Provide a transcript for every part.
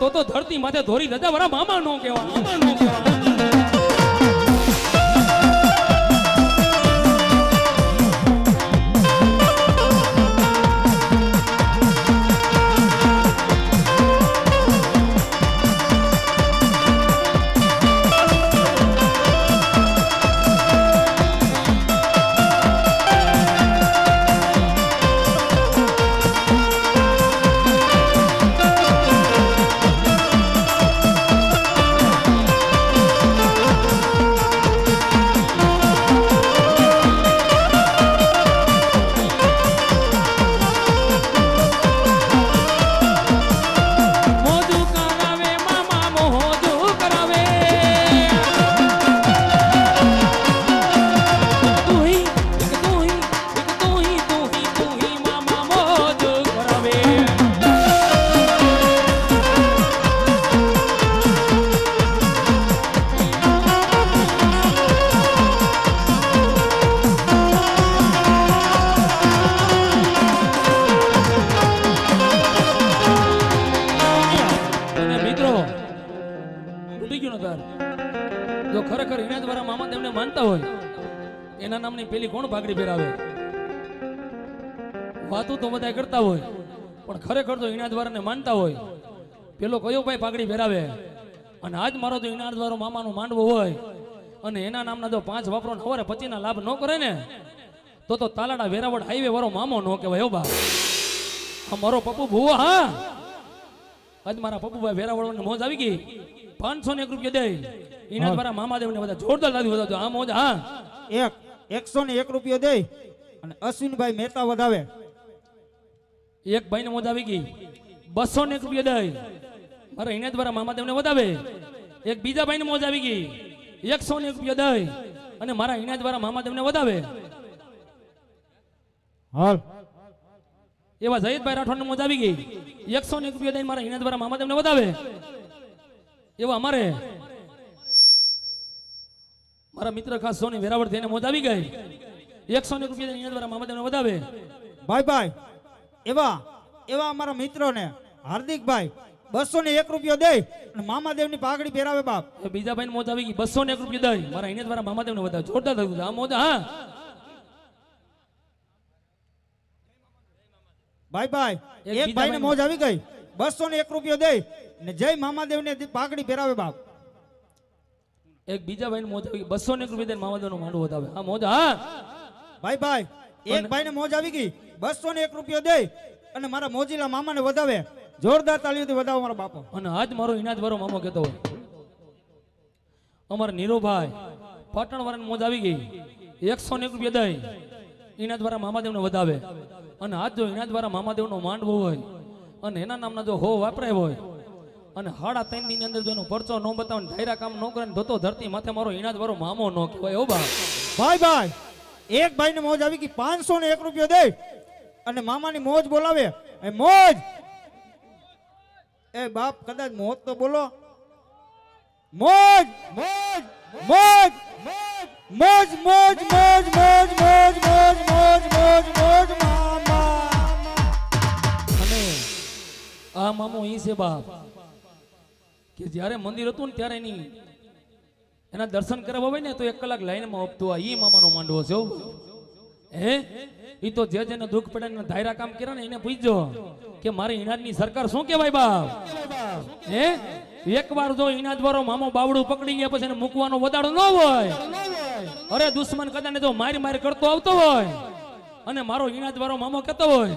તો તો ધરતી માથે ધોરી રજા મારા મામા નો કહેવા મામા નો કહેવા દ્વારા માનતા હોય, એના નામની પેલી કોણ ભાગડી પહેરાવે વાતો તો બધા કરતા હોય, પણ ખરેખર તો એના દ્વારા ને માનતા હોય. પેલો કયો ભાઈ પાઘડી પહેરાવે અને આજ મારો તો ઇનાર દ્વારો મામાનો માંડવો હોય, અને એના નામના જો પાંચ વાપરો ન હવારે પચીના લાભ ન કરે ને, તો તો તાલાડા વેરાવળ હાઈવે વાળો મામો ન કહેવાય હો બા. મારો પપ્પુ ભૂવો, હા? આજ મારા પપ્પુભાઈ વેરાવળ મોજ આવી ગઈ. પાંચસો ને એક રૂપિયા દે એના મારા મામાદેવ ને બધા જોરદાર લાદી વધારજો આ મોજ હા. એક એકસો ને એક રૂપિયા દે અને અશ્વિનભાઈ મહેતા વધાવે. એક ભાઈ ને મોજ આવી ગઈ. બસો ને એક રૂપિયા દે મારા એના દ્વારા મામાદેવ ને વધાવે. એક બીજા ભાઈ ને મોજ આવી ગઈ. એકસો ને એક રૂપિયા દે અને મારા એના દ્વારા મામાદેવ ને વધાવે. હાલ. એવા જયદભાઈ રાઠોડ ને મોજ આવી ગઈ. એકસો ને એક રૂપિયા દઈને મારા એના દ્વારા મામા તેમને વધાવે. એવા અમારે મારા મિત્ર ખાસ સોની વેરાવળ થઈને મોજ આવી ગઈ. એકસો ને એક રૂપિયા એના દ્વારા મામાદેવ ને વધાવે. ભાઈ ભાઈ એવા એવા અમારા મિત્રોને હાર્દિકભાઈ બસો ને એક રૂપિયો દે અને મામાદેવની પાઘડી પહેરાવે બાપ. બીજા ભાઈ મોજ આવી ગઈ બસો ને એક રૂપિયા દઈ. મારા એને દ્વારા મામાદેવ ને વધાવે. જોરદાર થયું. આ મોજ હા. ભાઈ ભાઈ એક ભાઈ ને મોજ આવી ગઈ. બસો ને એક રૂપિયો દે ને જય મામાદેવને પાઘડી પહેરાવે બાપ. એક બીજા ભાઈ મોજ આવી બસો ને એક રૂપિયા દઈને મામાદેવનું માંડવું વધાવે. હા મોજ હા. ભાઈ ભાઈ એક ભાઈ ને મોજ આવી ગઈ. બસો ને એક રૂપિયો દે અને મારા મોજીલા મામાને વધાવે. જોરદાર તાલીઓથી વધાવો મારા બાપો. અને આજ મારો ઇનાજ વાળો મામો કહેતો હોય. અમારા નીરુભાઈ પાટણ વાળાની મોજ આવી ગઈ. એકસો ને એક રૂપિયા દઈ. એના દ્વારા મામાદેવ ને વધાવે. અને આજ જો એના દ્વારા મામાદેવ નો માંડવો હોય અને એના નામના જો હો વાપરાય હોય અને હાડા ત્રણની અંદર જો એનો પરચો ન બતાવે ધાયરા કામ ન કરે ધોતો ધરતી માથે મારો એના વાળો મામો ન કહેવાય ઓ બા ભાઈ ભાઈ એક ભાઈ ને મોજ આવી ગઈ પાંચસો ને એક રૂપિયો દે અને મામાની મોજ બોલાવે એ મોજ એ બાપ કદાચ મોજ તો બોલો મોજ મોજ મોજ મોજ મોજ મોજ મોજ મોજ મોજ મોજ મોજ આ મામો એ છે બાપ. કે જ્યારે મંદિર હતું ને ત્યારે એની એના દર્શન કરવા હોય ને તો એક કલાક લાઈનમાં આપતું આ ઈ મામાનો માંડવો છે હે. એ તો જે જેને દુઃખ પડે ને ધાયરા કામ કર્યા ને એને પૂછજો કે મારી ઇનાજની સરકાર શું કહેવાય બાપ? હે? એકવાર જો ઈનાજ વાળો મામો બાવડું પકડી ગયા પછી મૂકવાનો વધારો ન હોય. અરે દુશ્મન કદાચ જો મારી મારી કરતો આવતો હોય અને મારો ઇનાજ વાળો મામો કહેતો હોય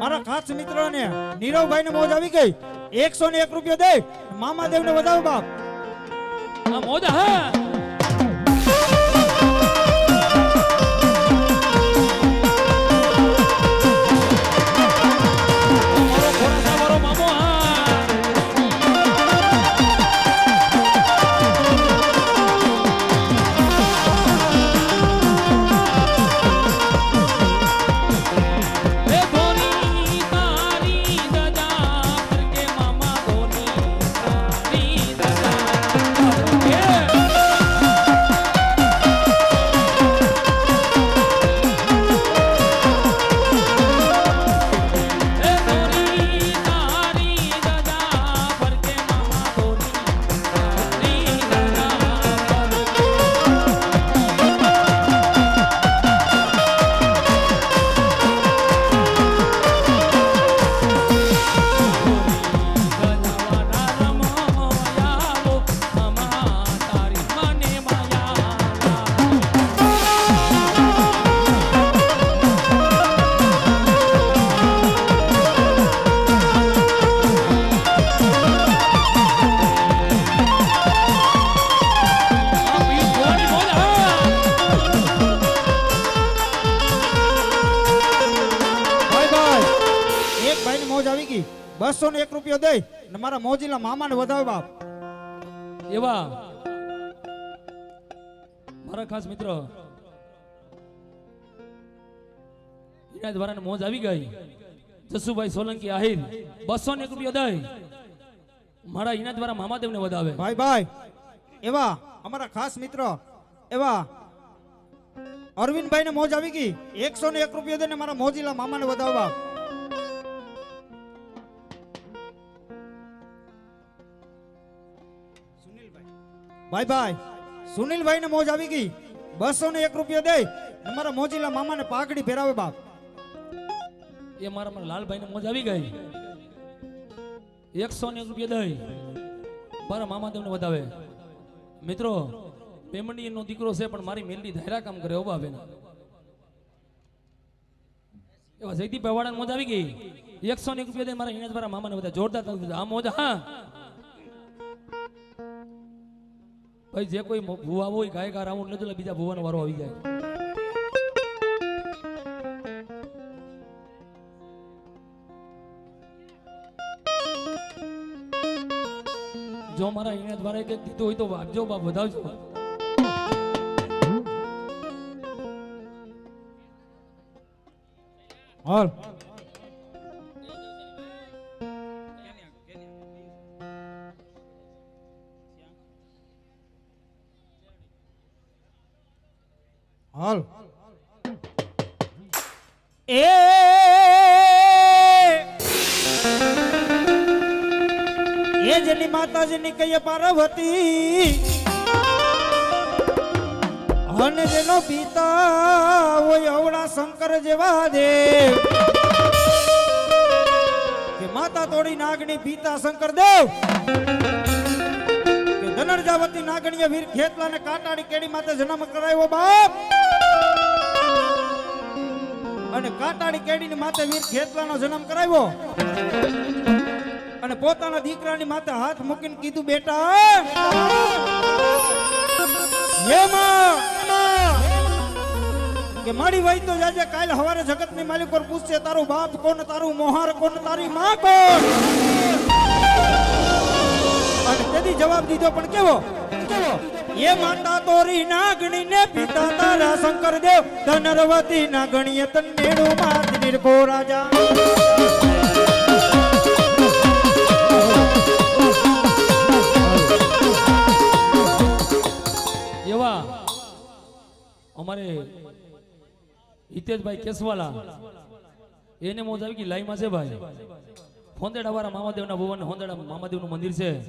મારા ખાસ મિત્ર ને નીરવભાઈ ને મોજ આવી ગઈ. એકસો ને એક રૂપિયા દે. મામા દેવ ને વધાવો બાપ મોજા હા. બસો ને એક રૂપિયો દઈ ને મારા મોજીલા મામાને વધાવે બાપ. એવા. મારા ખાસ મિત્ર એના દ્વારા મોજ આવી ગઈ. જસુભાઈ સોલંકી આહિર બસો ને એક રૂપિયા દઈ. મારા એના દ્વારા મામાદેવને વધાવે. ભાઈ ભાઈ એવા અમારા ખાસ મિત્ર એવા અરવિંદભાઈ ને મોજ આવી ગઈ. એકસો ને એક રૂપિયો દઈને મારા મોજીલા મામાને વધાવે ભાઈ ભાઈ સુનિલભાઈ ને મોજ આવી ગઈ. બસો ને એક રૂપિયો દે. મારા મોજીલા મામાને પાઘડી ફેરાવે બાપ. એ મારા મારા લાલભાઈને મોજ આવી ગઈ. એકસો ને રૂપિયા દઈ. મારા મામાદેવને વધાવે. મિત્રો પેમંડી નો દીકરો છે, પણ મારી મેલડી ધાયરા કામ કરે ઓબા બેન. એવા જયદીપભાઈ વાળાને મોજ આવી ગઈ. એકસો ને રૂપિયા દઈ મારા હિનાજ મારા મામાને બધા જોરદાર આ મોજ, હા. ભાઈ, જે કોઈ ભુવા હોય ગાયકાર આવું નથી બીજા ભુવાનો વારો આવી જાય. જો મારા અહીંયા દ્વારા કંઈક કીધું હોય તો વાગજો બા વધાવજો. હાલ. હાલ. એ! એ જેની માતાજીની કહીએ પાર્વતી. અને જેનો પિતા હોય અવળા શંકર જેવા દેવ. કે માતા તોડી નાગણી પિતા શંકર દેવ. ધનરજાવતી નાગણીએ વીર ખેતલા ને કાટાડી કેડી માતે જન્મ કરાયો બાપ. અને કાટાડી કેડીની માતે વીર ખેતલાનો જન્મ કરાવ્યો. અને પોતાના દીકરાની માથે હાથ મૂકીને કીધું, બેટા. કે મારી વાઈ તો જાજે કાલ હવારે જગતની માલિક પર પૂછશે, તારું બાપ કોણ, તારું મોહાર કોણ, તારી માં કોણ? અને તેથી જવાબ દીધો, પણ કેવો કેવો? એ માતા તોરી નાગણી ને પિતા તારા શંકર દેવ ધનરવતી નાગણીએ તન માત નિર્ભો રાજા. એવા અમારે હિતેશભાઈ કેસવાલા, એને મોજ આવી ગઈ, લાઈમાં છે ભાઈ. હોંદેડા વાળા મામાદેવના ભુવન હોંદેડા મામાદેવનું મંદિર છે.